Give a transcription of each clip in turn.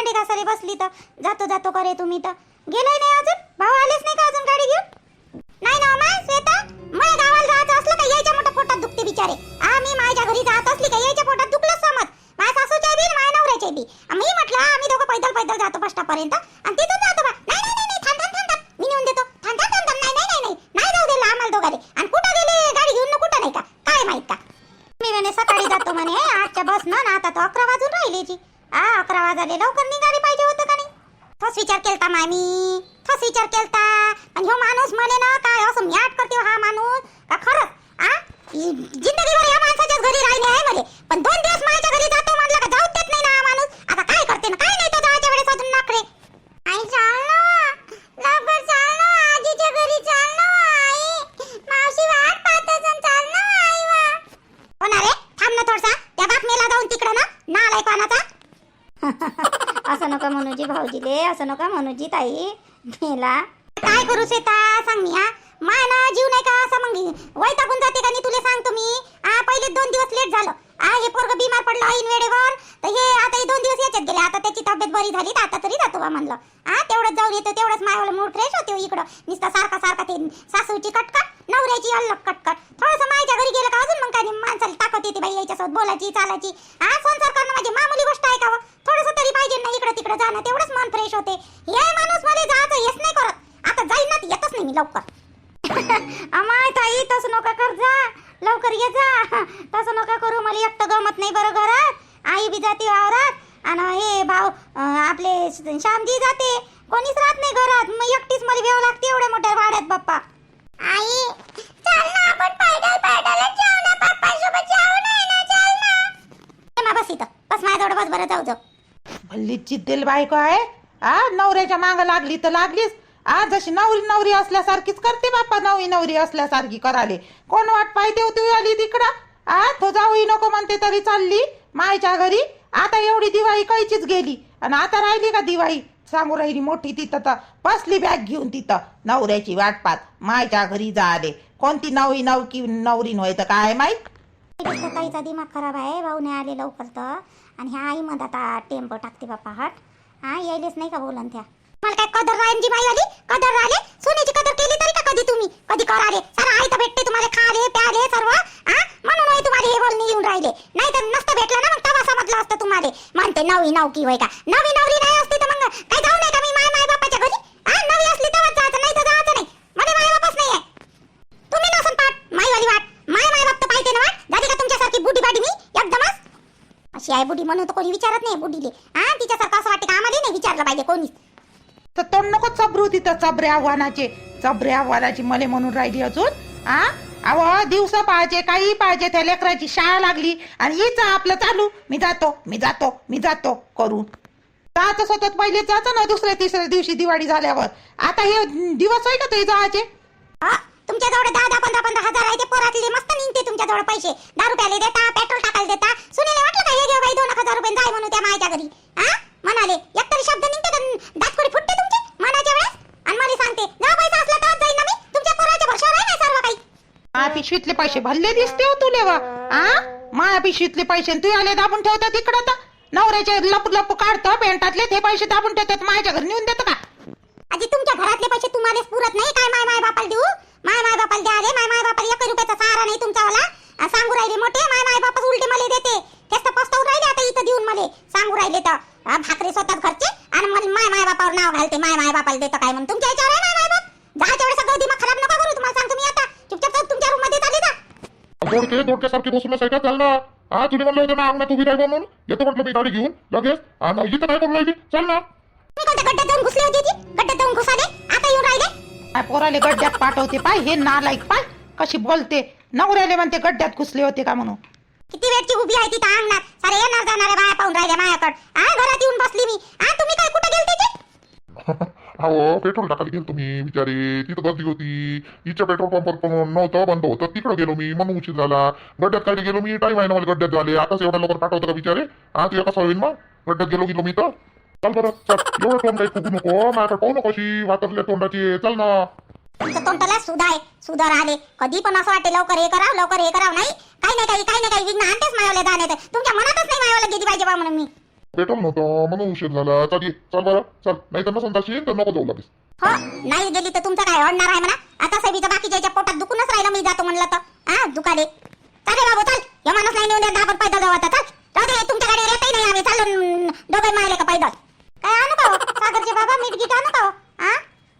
भांडी घासायला बसली तर? जातो जातो करे तुम्ही तर. गेले नाही अजून? भाऊ आलेच नाही का अजून गाडी घेऊन? नाही ना माय श्वेता? मला गावाला जायचं असलं का? यायच्या मोठ्या पोटात दुखते बिचारे. आ मी माझ्या घरी जात असली का? यायच्या पोटात दुखलं समज. माझ्या सासूच्या बी माझ्या नवऱ्याच्या बी. मी म्हटलं आम्ही दोघं पैदल पैदल जातो बसटापर्यंत. आणि तिथून जातो विचार केलता. पण ह्यो माणूस म्हणे ना काय असं म्याट करते हो हा माणूस? का खरंच? आ? जिंदगीभर या माणसाच्याच घरी राहिले आहे म्हणे. पण दोन दिवस माझ्या घरी जातो म्हटलं का जाऊ देत नाही ना हा माणूस? आता काय करते ना? काय नाही तो जायच्या वेळेस अजून नाकडे आई चाल ना. लवकर चाल ना आजीच्या घरी चाल ना आई. मावशी वाट पाहत असेल चाल ना आई वा. कोणा रे थांब ना थोडसा. त्या बातमीला जाऊन तिकडं ना. नालाय कोणाचा असं नका म्हणूजी भाऊजीले असं नका म्हणूजी ताई. मेला काय करू शेता? सांग मी हा? माय ना जीव नाही का असं मग? वैतागून जाते का नाही तुला सांगतो मी हा पहिले दोन दिवस लेट झालं. हा हे पोरग बिमार पडलं ऐन वेळेवर. तर हे आता हे दोन दिवस याच्यात गेले. आता त्याची तब्येत बरी झाली तर आता तरी जातो म्हणलं हा तेवढंच जाऊन येतो तेवढंच मायवाला मूड फ्रेश होते हो इकडं नुसतं सारखा सारखा ते सासूची कटकट नवऱ्याची अल्लक कटकट थोडंसं मायच्या घरी गेलं का अजून मग काय नाही, माणसाला ताकद येते बाई याच्यासोबत बोलायची चालायची हा संसार करणं म्हणजे मामूली गोष्ट आहे का थोडंसं तरी पाहिजे ना इकडं तिकडं जाणं तेवढंच मन फ्रेश होते हे माणूस मला जायचं हेच नाही करत आता जाईन ना तर येतच नाही मी लवकर अमाय ताई तसं नका कर जा लवकर ये जा तसं नका करू मला एकटं गमत नाही बरं घरात आई बी जाते वावरात अं, आपले श्यामजी जाते. कोणीच राहत नाही घरात. मग एकटीच मला भेव लागते एवढ्या मोठ्या वाड्यात बाप्पा. आई चल ना आपण पैदल पैदल जाऊ ना पप्पा सोबत जाऊ ना ना चल ना. ये मा बस इथं. बस माझ्याजवळ बस बरं जाऊ जाऊ. भल्ली चिद्देल बायको आहे. आ नवऱ्याच्या माग लागली तर लागलीच. आ जशी नवरी नवरी असल्यासारखीच करते बाप्पा नवी नवरी असल्यासारखी कराले कोण वाट पाहिजे होती आली तिकडं? आ तो जाऊही नको म्हणते तरी चालली. मायच्या घरी. आता एवढी दिवाळी कैचीच गेली? आणि आता राहिली का दिवाळी? सांगू राहिली मोठी तिथं तर. बसली बॅग घेऊन तिथं. नवऱ्याची वाट पाहत मायच्या घरी जा आले कोणती नवी नवकी नवरी नव्हे तर काय माईक ताईचा दिमाग खराब आहे. भाऊ नाही आले लवकर तर. आणि ह्या आई मध्ये आता टेम्पो टाकते बापा हट. हा यायलेच नाही का बोलन त्या? मला काय कदर राहील जी आली कदर राहिले? सोन्याची कदर केली तरी का कधी तुम्ही? कधी कराले? सारा आई तर भेटते तुम्हाला खाले प्याले सर्व हा म्हणून होय तुम्हाला हे बोलणे येऊन राहिले. नाही तर नसतं भेटलं ना मग तवा समजलं असतं तुम्हाला. म्हणते नवी नवकी होय का? नवी नवरी नाही असते तर मग काय जाऊ नये का मी माय माय बापाच्या घरी? हा नवी असली तेव्हाच जायचं नाही तर जायचं नाही. मला माय बापच नाही आहे तुम्ही नसन पाठ माईवाली वाट. माय माय बाप तर पाहिजे ना वाट. झाली का तुमच्यासारखी बुटी बाटी मी? एकदमच? अशी आहे बुटी म्हणून तर कोणी विचारत नाही बुटीले हा तिच्यासारखं असं वाटते का आम्हाला नाही विचारलं पाहिजे कोणीच? तर तोंड नको चबरू तिथं चबरे आव्हानाचे. चबरे आव्हानाची मले म्हणून राहिली अजून आ? अव दिवस पाहिजे काही पाहिजे त्या लेकराची शाळा लागली आणि हीच आपलं चालू. मी जातो मी जातो मी जातो करून. जात सतत पहिले जायचं ना दुसऱ्या तिसऱ्या दिवशी दिवाळी झाल्यावर. आता हे दिवस आहे का ते जायचे? हा, तुमच्याजवळ दहा दहा पंधरा पंधरा हजार आहे ते पोरातले मस्त निघते तुमच्याजवळ पैसे. दारू प्याले देता पेट्रोल टाकायला देता. सुनेले वाटलं का हे घेऊ बाई दोन हजार रुपये जाय म्हणून त्या मायच्या घरी? हा म्हणाले एकतरी शब्द निघते तर दातखोडी फुटते तुमचे मनाच्या वेळेस आणि मला सांगते ना पैसा असला तर जाईन ना मी तुमच्या पोराच्या भरशावर आहे ना सर्व काही मा पिशवीतले पैसे भरले दिसते हो तुले वा. आ? माया पिशवीतले पैसे तू आले दाबून ठेवतात तिकडं तर. नवऱ्याचे लपू लपू काढतं पेंटातले ते पैसे दाबून ठेवतात माझ्या घरी नेऊन देतं का? आजी तुमच्या घरातले पैसे तुम्हाला पुरत नाही काय माय माय बापाला देऊ? माय माय बापाला द्या रे माय माय बापाला एक रुपयाचा सहारा नाही तुमचावाला आ, सांगू राहिले मोठे माय माय बापाच उलटे मला देते. तेच तर पस्तावून राहिले आता इथं देऊन मला. सांगू राहिले तर. भाकरी स्वतः घरचे आणि मला माय माय बापावर नाव घालते माय माय बापाला देतं काय म्हणून. तुमच्या याच्यावर आहे माय माय बाप? जायच्या वेळेस सगळं दिमाग खराब नका करू तुम्हाला सांगतो मी आता चुपचाप जाऊन तुमच्या रूममध्ये चालले जा दोडके दोडक्यासारखे बसून आहे का चाल ना. हा तुम्ही म्हणलं होतं ना अंगणात उभी राही म्हणून. येतो म्हटलं मी गाडी घेऊन लगेच. आणि इथं काय करून राहिली. चल ना. गड्ड्यात जाऊन घुसले होते ती? गड्ड्यात जाऊन घुसाले? आता येऊन राहिले? काय पोराले गड्ड्यात पाठवते पाय? हे नालायक पाय. कशी बोलते? नवऱ्याले म्हणते गड्ड्यात घुसले होते का म्हणून? किती वेळची उभी आहे तिथं अंगणात. सारे येणार जाणारे बाया पाहून राहिले माझ्याकडे. हा घरात येऊन बसली मी. हा तुम्ही काय कुठे गेलते ते? अहो पेट्रोल टाकायला गेलो तुम्ही बिचारे. तिथं गर्दी होती. हिच्या पेट्रोल पंपवर पण नव्हतं बंद होतं. तिकडं गेलो मी म्हणून उशीर झाला गड्ड्यात काय गेलो मी टाईम आहे ना मला गड्ड्यात झाले आताच एवढ्या लवकर पाठवतं का बिचारे? हा तुझ्या कसं होईल मग गड्ड्यात गेलो गेलो मी तर. चल बरं चल. एवढं तोंड काही फुगू नको. माझ्याकडे पाहू नको अशी वातरल्या तोंडाची. चल ना. तुमचं तोंडाला सुधा आहे. सुधार आले कधी पण असं वाटते लवकर हे करावं लवकर हे करावं. नाही काही नाही काही काही नाही काही. विघ्न आणतेच मायावले जाणे तुमच्या मनातच नाही मायावला गेली पाहिजे बा म्हणून मी. पेट्रोल नव्हतं म्हणून उशीर झाला. चल ये. चल बरं. चल. नाही तर नसन तशी तर नको जाऊ लागेल हो नाही गेली तर तुमचं काय अडणार आहे म्हणा? आता सैबीचं बाकीच्या पोटात दुखूनच राहिलं मी जातो म्हणलं तर. हा दुखाले चालेल बाबू चल. या माणूस नाही नेऊन द्या दहा पण पैदल जाऊ आता चल. राहू दे तुमच्या गाडीवर येतही नाही आम्ही. चालून दोघे मारले का पैदल? काय आणू का हो? सागरचे बाबा मीठ गीठ आणू का हो? हा?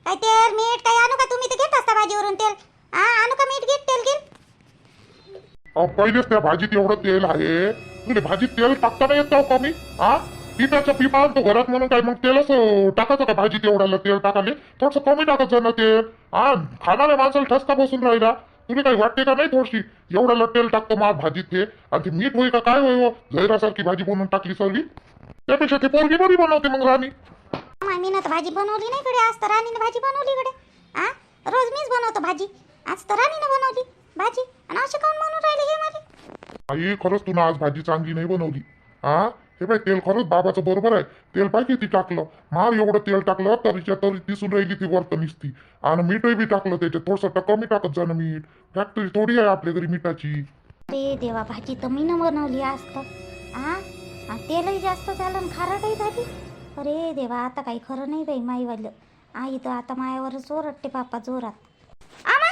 काय तेल मीठ काय आणू का? तुम्ही तर घेत असता भाजीवरून तेल. हा आणू का मीठ गीठ तेल गिल पहिलेच त्या भाजीत एवढं तेल आहे. तुला भाजीत तेल टाकता नाही येत का कमी हा पिठाचा पिपा आणतो घरात म्हणून काय मग तेलच टाकायचं का भाजीत एवढ्याला तेल टाकाले? थोडस कमी टाकायचं ना तेल. हा खाणाऱ्या माणसाला ठसका बसून राहिला. तुला काही वाटते का नाही थोडीशी? एवढ्याला तेल टाकतो मा भाजीत ते. आणि ते मीठ होई का काय होय हो? भाजी बनवून टाकली सर्वी त्यापेक्षा ते पोरगी बरी बनवते मग राणी. मी ना तर भाजी बनवली नाही कडे आज तर राणीनं भाजी बनवली कडे हा रोज मीच बनवतो भाजी. आज तर राणीनं बनवली भाजी. आणि असे काऊन म्हणून राहिले हे मला? आई खरंच तुला आज भाजी चांगली नाही बनवली. हा हे बाई तेल खरंच बाबाचं बरोबर आहे. तेल पाहिजे किती टाकलं? मार एवढं तेल टाकलं तरीच्या तरी दिसून राहिली ती वरत निसती. आणि मीठही बी टाकलं त्याच्यात थोडंसं कमी टाकत जाणं मीठ. फॅक्टरी थोडी आहे आपल्या घरी मिठाची. अरे देवा भाजी तर मी न बनवली आज तर तेलही जास्त झालं आणि खारटही झाली. अरे देवा आता काही खरं नाही बाई माईवालं. आई तर आता मायावरच ओरडते बापा जोरात आमा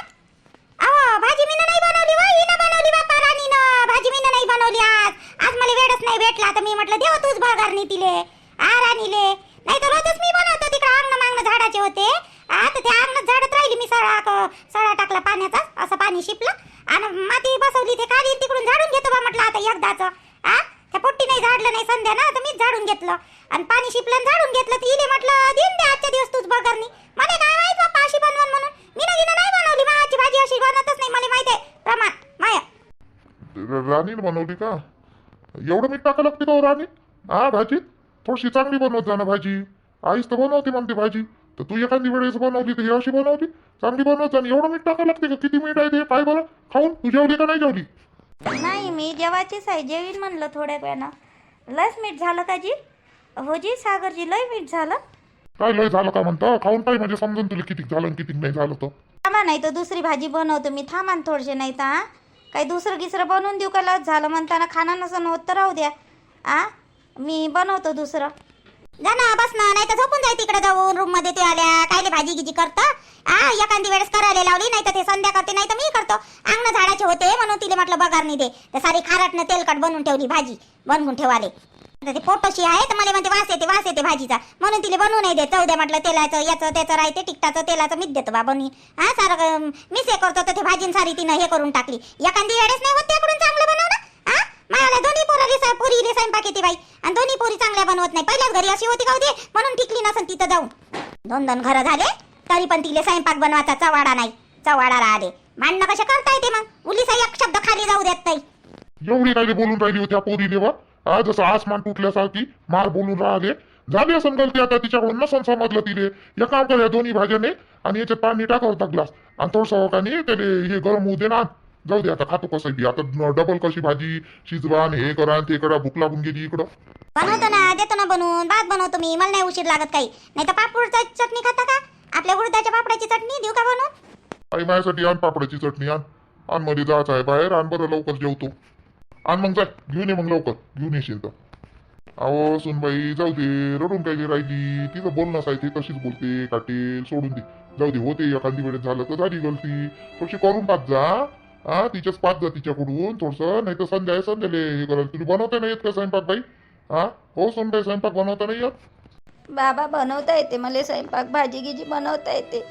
अहो भाजी मी नाही बनवली वा हिनं बनवली बाप्पा राणीनं भाजी मी नाही बनवली आज आज मला वेळच नाही भेटला तर मी म्हटलं देव तूच भगारनी तिले आ राणीले. नाही तर रोजच मी बनवतो तिकडं अंगण मागणं झाडाचे होते. आता त्या अंगणात झाडत राहिली मी सळा सळा टाकला पाण्याचा असं पाणी शिपलं. आणि माती बसवली ते खाली तिकडून झाडून घेतो बा म्हटलं आता एकदाच. आ? त्या पोट्टी नाही झाडलं नाही संध्या ना तर मीच झाडून घेतलं. आणि पाणी शिपलं झाडून घेतलं तर इले म्हटलं दिन दे आजच्या दिवस तूच बघरनी मला काय माहीत बाप्पा अशी बनवून म्हणून. मी ना हिनं नाही बनवली माझी भाजी अशी बनतच नाही मला माहिती आहे. प्रमाण माया. र- बनवली का? एवढं मीठ टाका लागते का हो राणी? हा भाजीत थोडीशी चांगली बनवत जा ना भाजी आईच तर बनवते म्हणते भाजी तर तू एखादी वेळेस बनवली तर ही अशी बनवली चांगली बनवत ना. एवढं मीठ टाका लागते का? किती मीठ आहे ते? काय बरं? खाऊन? तू जेवली का नाही जेवली? नाही मी जेवायचीच आहे जेवीन म्हणलं थोड्या वेळानं. लयच मीठ झालं का जी? हो जी सागरजी लय मीठ झालं. काय लय झालं का म्हणतं? खाऊन काय म्हणजे समजून तुला किती झालं आणि किती नाही झालं तर. थांबा नाही तर दुसरी भाजी बनवतो मी. थांबा ना थोडेसे नाही तर हा. काही दुसरं गिसरं बनवून देऊ का? लस झालं म्हणताना खाणं नसं होत तर राहू द्या. आ? मी बनवतो दुसरं. जा ना बस ना नाही तर झोपून जाय तिकडे जाऊन रूममध्ये ते आल्या. कायले भाजी गिजी करतं? आ एखादी वेळेस करायला लावली नाही तर ते संध्या करते नाही तर मी करतो. अंगण झाडाचे होते म्हणून तिला म्हटलं बघार नाही दे. तर सारी खारटनं तेलकट बनवून ठेवली भाजी. बनवून ठेवाले. आता ते पोटोशी आहे तर मला म्हणते वास येते वास येते भाजीचा. म्हणून तिला बनवू नाही दे चौ द्या म्हटलं तेलाचं याचं त्याचं राहते तिकटाचं तेलाचं मीच देतो बा बनवी हा सारं मीच हे करतो तर ते भाजीन सारी तिनं हे करून टाकली. एखादी वेळेस नाही होत त्याकडून चांगलं बनवणं? हा? मायाला दोन्ही पोराले सा- पोरीले स्वयंपाक येते बाई. आणि दोन्ही पोरी चांगल्या बनवत नाही. पहिल्याच घरी अशी होती का होती म्हणून टिकली नसन तिथं जाऊन. दोन दोन घरं झाले तरी पण तिले स्वयंपाक बनवायचा चवाडा नाही. चवाडा राहिले. भांडणं कशा करता येते मग? उलीचा एक शब्द खाली जाऊ देत नाही. एवढी काय बोलून राहिली होती पोरी देवा. हा जसं आसमान तुटल्यासारखी मार बोलून राहिले. झाली असं गलती आता तिच्याकडून नसन समजलं तिले. एक काम कर या दोन्ही भाज्याने आणि याच्यात पाणी टाका होता ग्लास. आणि थोडंसं नाही त्याले हे गरम होऊ दे ना. जाऊ दे आता खातो कसं बी. आता डबल कशी भाजी शिजवा आणि हे करा आणि ते करा. भूक लागून गेली इकडं. बनवतो ना देतो ना बनवून. भात बनवतो मी. मला नाही उशीर लागत काही. नाही तर पापडचा चटणी खाता का? आपल्या उडदाच्या पापडाची चटणी देऊ का बनवून? आई माझ्यासाठी आण पापडाची चटणी आण. आणमध्ये जायचं आहे बाहेर आण बरं लवकर जेवतो. आण मग जाय घेऊन ये मग लवकर घेऊन येशील तर. अहो सुनबाई जाऊ दे रडून काय राहिली. तिचं बोलणंच आहे ती तशीच बोलते काटेल सोडून दे. जाऊ दे होते एखादी वेळेस झालं तर झाली गलती. थोडीशी करून पाच जा हा? तिच्याच पाच जा तिच्याकडून थोडस. नाही तर संध्या आहे संध्याले हे करायला तुला बनवता नाही येत का स्वयंपाक बाई? हा? हो सुनबाई स्वयंपाक बनवता नाही येत? बाबा बनवता येते. मला स्वयंपाक भाजी गिजी बनवता येते.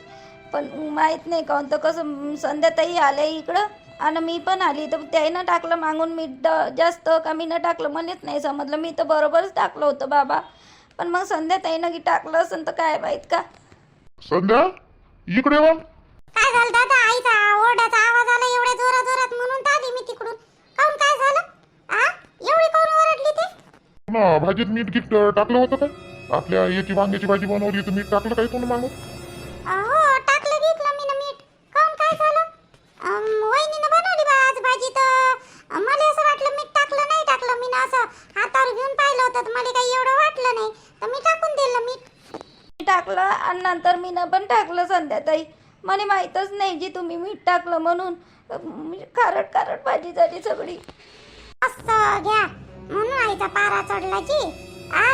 पण माहीत नाही काऊन तर कसं संध्याताई आल्या इकडं. आणि मी पण आली. तर त्याईनं टाकलं मागून मीठ जास्त का मीनं टाकलं मलाच नाही समजलं. मी तर बरोबरच टाकलं होतं बाबा. पण मग संध्याताईनं की टाकलं असेल तर काय माहीत का संध्या? इकडे वा काय झालं दादा? आईचा ओरडाचा आवाज आला एवढ्या जोरात जोरात म्हणून तर आली मी तिकडून. काऊन काय झालं? आ? एवढी काऊन ओरडली ते? ना भाजीत मीठ टाकलं होतं काय? आपल्या याची वांग्याची भाजी बनवली तर मीठ टाकलं काय कोणी मागून? हो टाकलं घेतलं मी मीठ काऊन काय झालं अम, वहिनीनं बनवली बा आज भाजी तर मला असं वाटलं मीठ टाकलं नाही टाकलं मी असं हातावर घेऊन पाहिलं होतं तर मला काही एवढं वाटलं नाही तर मी टाकून दिलं मीठ मी टाकलं आणि नंतर पण टाकलं संध्याताई. मला माहीतच नाही जी तुम्ही मीठ टाकलं म्हणून. अं, खारट खारट भाजी झाली सगळी. असं घ्या. म्हणून आईचा पारा चढला की.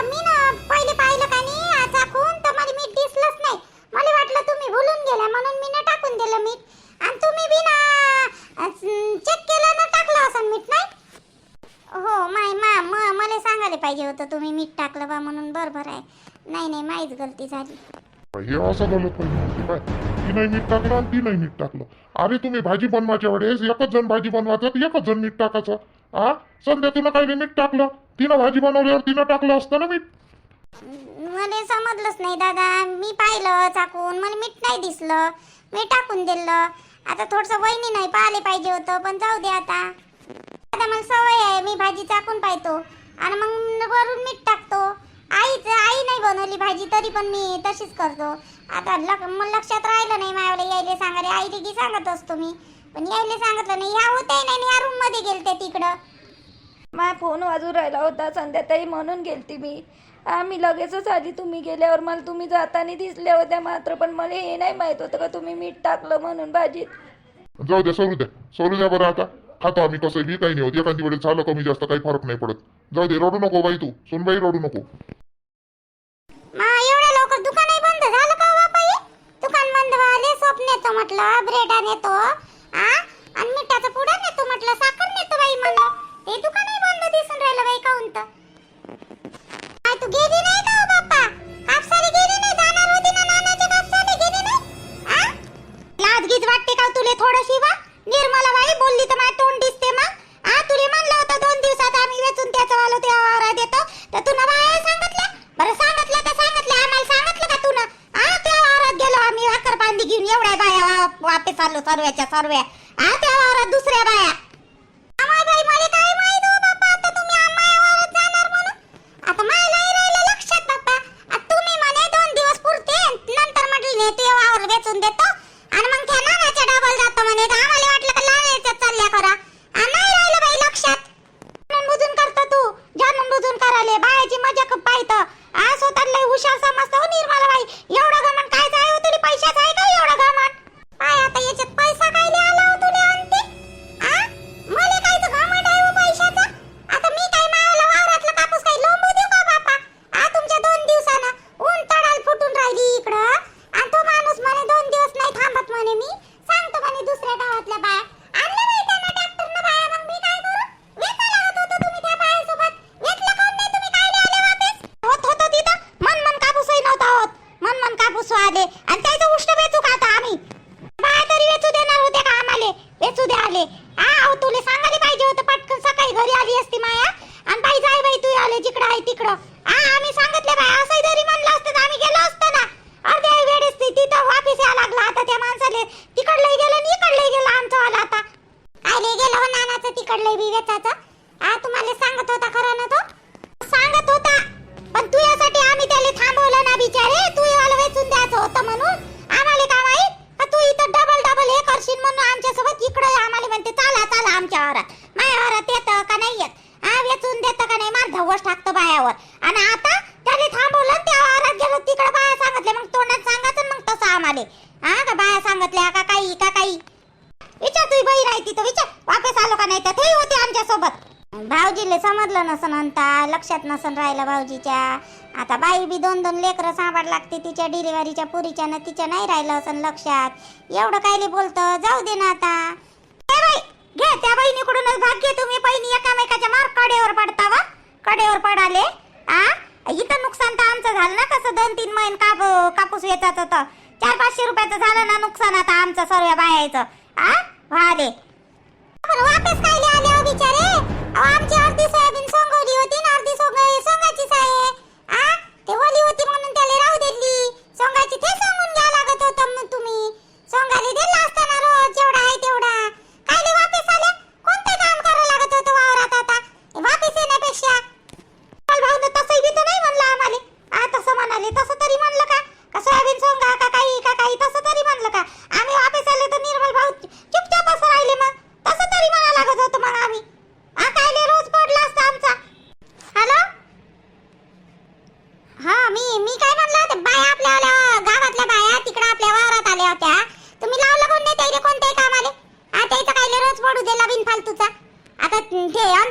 मी ना पहिले पाहिलं का नाही आ, चाकून तर मला मीठ दिसलंच नाही. मला वाटलं तुम्ही भुलून गेला म्हणून मी ना टाकून दिलं मीठ. आणि तुम्ही बी ना चेक केलं ना टाकलं असं मीठ नाही? हो माय मा म- मला सांगायला पाहिजे होतं तुम्ही मीठ टाकलं बा म्हणून बरोबर आहे. नाही नाही माहीच गलती झाली. हे असं झालं पाहिजे काय ती नाही मीठ टाकलं आणि ती नाही मीठ टाकलं. अरे तुम्ही भाजी बनवायच्या वेळेस एकच जण भाजी बनवायचं तर एकच जण मीठ टाकायचं. हा संध्या तुला काही मीठ टाकलं? तिनं भाजी बनवल्यावर तिनं टाकलं असतं ना मीठ? मला समजलंच नाही दादा. मी पाहिलं चाकून मला मीठ नाही दिसलं. मी टाकून दिलं. आता थोडस वहिनी नाही पाहिले पाहिजे होतं पण जाऊ दे आता. आता मला सवय आहे मी भाजी चाकून पाहतो आणि मग वरून मीठ टाकतो आईच आई नाही बनवली भाजी तरी पण मी तशीच करतो. आता लक मग लक्षात राहिलं नाही माझ्याला यायले सांगाले आईले की सांगत असतो मी. पण यायले सांगितलं नाही ह्या होते नाही ह्या रूममध्ये गेलते तिकडं. माझा फोन वाजू राहिला होता संध्याताई म्हणून गेलती मी. आम्ही लगेचच आली तुम्ही गेल्यावर मला तुम्ही जाताना दिसल्या होत्या मात्र पण मला हे नाही माहीत होतं का तुम्ही मीठ टाकलं म्हणून भाजीत. जाऊ द्या सोडू द्या. सोडू द्या बरं आता. खातो आम्ही कसं बी काही नाही होत. एखादी वेळेस झालं कमी जास्त काही फरक नाही पडत. जाऊ दे रडू नको बाई तू. सोनबाई रडू नको मा एवढ्या लवकर दुकानही बंद झालं का हो बापा हे? दुकान बंद व्हायले सोप नेतो म्हटलं ब्रेड नेतो आ? आणि मिठाचा पुडा नेतो म्हटलं साखर नेतो बाई म्हणलं. ते दुकानही बंद दिसून राहिलं बाई काऊन तर. वापस आलो सर्व्याच्या सर्व्या आ तिकडलंही गेलं आणि इकडलंही गेलं. आमचं वाला आता. आले गेलं हो नानाचं तिकडलंही बी वेचाचं. आ तुम्हाला सांगत होता खरं ना तो? सांगत होता. पण तू यासाठी आम्ही त्याला थांबवलं ना बिचारे. तू याला वेचून द्यायचं होतं म्हणून. आम्हाला का माहीत तू इथं डबल डबल हे करशील म्हणून आमच्यासोबत इकडे आम्हाला म्हणते चला चला आमच्या वरात माझ्या वरात येतं का नाही येत? हा वेचून देतं का नाही? माझं धवस टाकतं बायावर आणि आता त्याने थांबवलं आणि त्या वावरात गेलो तिकडे बाया सांगितले मग तोंडात सांगायचं मग तसं आम्हाला हा का बाया सांगितल्या का काही का काही विचार तुझी बहीण आहे तिथं विचार वापस आलो का नाही तर ते होते आमच्यासोबत तिले समजलं नसन म्हणता लक्षात नसन राहिलं भाऊजीच्या. आता बाई बी दोन दोन लेकरं सांभाळ लागते तिच्या डिलिव्हरीच्या पुरीच्या ना तिच्या नाही राहिलं असन लक्षात. एवढं कायले बोलतं? जाऊ दे ना आता. घे त्या बहिणीकडूनच भाग घे तुम्ही. बहिणी एकामेकाच्या मार कडेवर पडता वा. कडेवर पडाले. आ? इथं नुकसान तर आमचं झालं ना कसं? दोन तीन महिने काप कापूस वेचायचं होतं. चार पाचशे रुपयाचं झालं ना नुकसान आता आमचं सर्व बायाचं. आ? वाले. पण वापस काय आले हो बिचारे? आमची अर्धी सोयाबीन सोंगवली होती ना अर्धी सोंग सोंगाचीच आहे. आ? ते ओली होती म्हणून त्याला राहू दिली. सोंगाची ते விட்டியா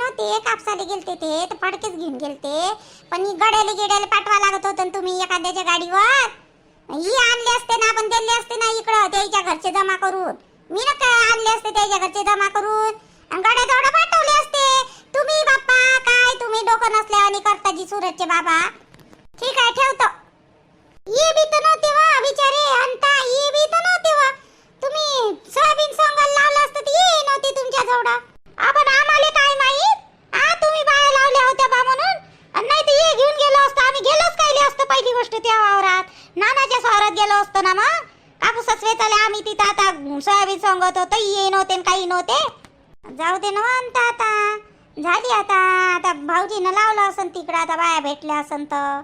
ना ते कापसाले गेलते ते तर फडकेच घेऊन गेलते. पण गड्याले गिड्याले पाठवा लागत होतं तुम्ही एखाद्याच्या गाडीवर. ही आणले असते ना आपण दिले असते ना इकडं त्याच्या घरचे जमा करून. मी ना काय आणले असते त्याच्या घरचे जमा करून? आणि गड्या थोडं पाठवले असते. तुम्ही बाप्पा काय? तुम्ही डोकं नसल्या आणि करता जी सुरतचे बाबा. ठीक आहे ठेवतो. ये बी तर नव्हते वा बिचारे अंता ये बी तर नव्हते वा. तुम्ही सोयाबीन सोंगायला लावलं असतं तर ये नव्हते तुमच्या जवळ. आपण आम्हाला काय माहीत आ तुम्ही बाया लावल्या होत्या बा म्हणून. आणि नाही तर ये घेऊन गेलो असतो. आम्ही गेलोच काय असतं पहिली गोष्ट त्या वावरात? नानाच्या वावरात गेलो असतो ना मग? कापूस वेचाले आम्ही तिथं आता सोयाबीन सांगत होतो. ये नव्हते आणि काही नव्हते. जाऊ दे ना म्हणता आता झाली आता. आता भाऊजीनं लावलं असन तिकडं. आता बाया भेटल्या असन तर.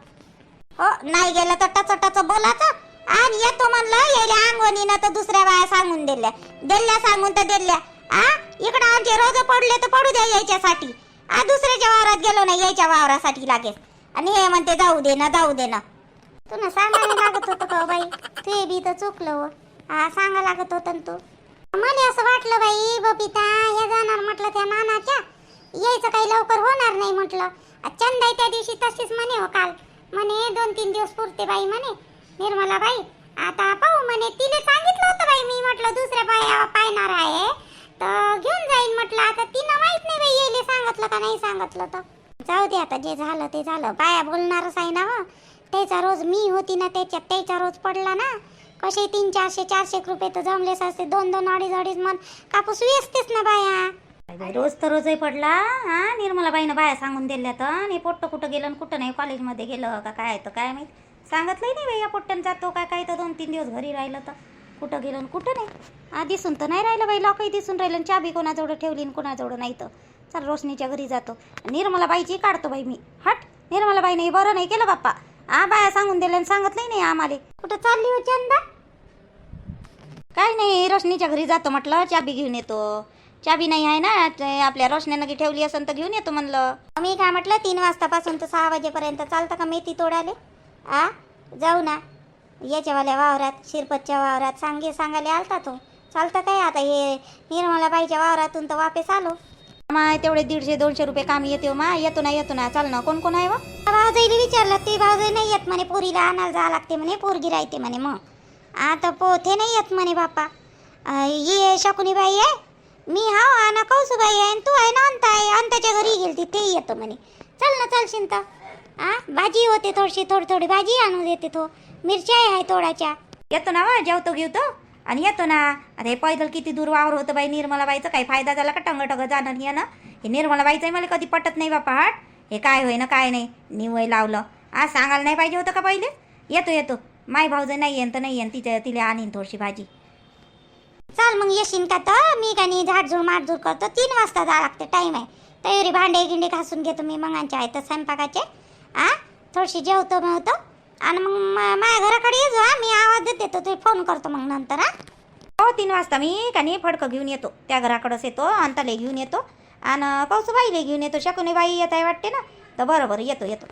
हो नाही गेलं तर टच टच बोलायचं. आणि येतो म्हणलं यायला अंगवणीनं तर दुसऱ्या बाया सांगून दिल्या. दिल्या सांगून तर दिल्या. आ? इकडं आमचे रोज पडले तर पडू द्या यायच्यासाठी आ दुसऱ्याच्या वावरात गेलो ना यायच्या वावरासाठी लागेल. आणि हे म्हणते जाऊ दे ना जाऊ दे ना. तुला सांगायला लागत होतं का हो बाई? तू बी तर चुकलं हो. हा. सांगा लागत होतं ना तू. मला असं वाटलं बाई बबिता हे जाणार म्हटलं त्या मानाच्या. यायचं काही लवकर होणार नाही म्हटलं. चंदाई त्या दिवशी तशीच म्हणे हो काल. म्हणे दोन तीन दिवस पुरते बाई म्हणे निर्मला बाई आता पाहू म्हणे तिने सांगितलं होतं बाई मी म्हटलं दुसऱ्या बाया पाहणार आहे. तर घेऊन जाईन म्हटलं. आता तिनं माहीत नाही बाई येले सांगितलं का नाही सांगितलं तर. जाऊ दे आता जे झालं ते झालं. बाया बोलणारच आहे ना व. त्याचा रोज मी होती ना त्याच्यात त्याचा रोज पडला ना. कसे तीन चारशे चारशे रुपये तर जमलेच असते. दोन दोन अडीच अडीच मन कापूस वेचतेच ना बाया. बाई, रोज तर रोजही पडला हा? निर्मलाबाईनं बाया सांगून दिल्या तर. आणि पोट्ट कुठं गेलं आणि कुठं नाही कॉलेजमध्ये गेलं का काय तर काय माहीत. सांगितलंही नाही बाई या पोट्ट्यानं जातो का काय तर दोन तीन दिवस घरी राहिलं तर. कुठं गेलं आणि कुठं नाही? हा दिसून तर नाही राहिलं बाई लॉकही दिसून राहिलं आणि चाबी कोणाजवळ ठेवली आणि कोणाजवळ नाही तर. चल रोशनीच्या घरी जातो. निर्मलाबाईची काढतो बाई मी. हट निर्मलाबाईने बरं नाही केलं बाप्पा. आ बाया सांगून दिलं आणि सांगितलंही नाही आम्हाला. कुठं चालली हो चंदा? काय नाही रोशनीच्या घरी जातो म्हटलं चाबी घेऊन येतो. चाबी नाही आहे ना ते आपल्या रोशनीनं की ठेवली असेल तर घेऊन येतो म्हणलं. मी काय म्हटलं तीन वाजतापासून तर सहा वाजेपर्यंत चालतं का मेथी तोडाले आ जाऊ ना. याच्यावाल्या वावरात शिरपतच्या वावरात सांगे सांगायला आलता तो. चालतं काय आता हे? निर्मलाबाईच्या वावरातून तर वापस आलो. माय तेवढे दीडशे दोनशे रुपये काम येते हो मा. येतो ना येतो ना. चाल ना. कोण कोण आहे व भाऊजाईला विचारलं ते भाऊजाई नाही येत म्हणे. पोरीला आणायला जावं लागते म्हणे. पोरगी राहते म्हणे मग. आता पोथे नाही येत म्हणे बापा ये शकुनीबाई आहे. मी हाव आणि कौसुबाई आहे आणि तू आहे ना अंता आहे. अंताच्या घरी गेलती ते येतो म्हणे. चल ना चल शिंता. आ भाजी होते थोडीशी थोडी थोडी भाजी आणून देते तो. मिरच्या आहे तोडाच्या. येतो ना वा जेवतो घेवतो आणि येतो ना. हे पैदल किती दूर वावर होतं बाई निर्मलाबाईचं काही फायदा झाला का टंग टंग जाणं ये ना हे निर्मलाबाईचं मला कधी पटत नाही बापा हाट. हे काय होय ना काय नाही निवय लावलं. आज सांगायला नाही पाहिजे होतं का पहिले? येतो येतो. माय भाऊजं नाही येईन तर नाही येईन तिच्या तिला आणीन थोडीशी भाजी. चल मग येशील का तर? मी का नाही झाडझूड माडझूड करतो. तीन वाजता जा लागते टाईम आहे. तयारी भांडे गिंडे घासून घेतो मी मंगांचे आहे तर स्वयंपाकाचे. आ? थोडीशी जेवतो मिळतो आणि मग मा- माझ्या घराकडे ये जा मी आवाज देते तर तुला फोन करतो मग नंतर हा. हो तीन वाजता मी का नाही फडकं घेऊन येतो. त्या घराकडंच येतो अंताले घेऊन येतो. आणि पाऊस बाईले घेऊन येतो शकुनी बाई येत आहे वाटते ना? तर बरं बरं येतो येतो.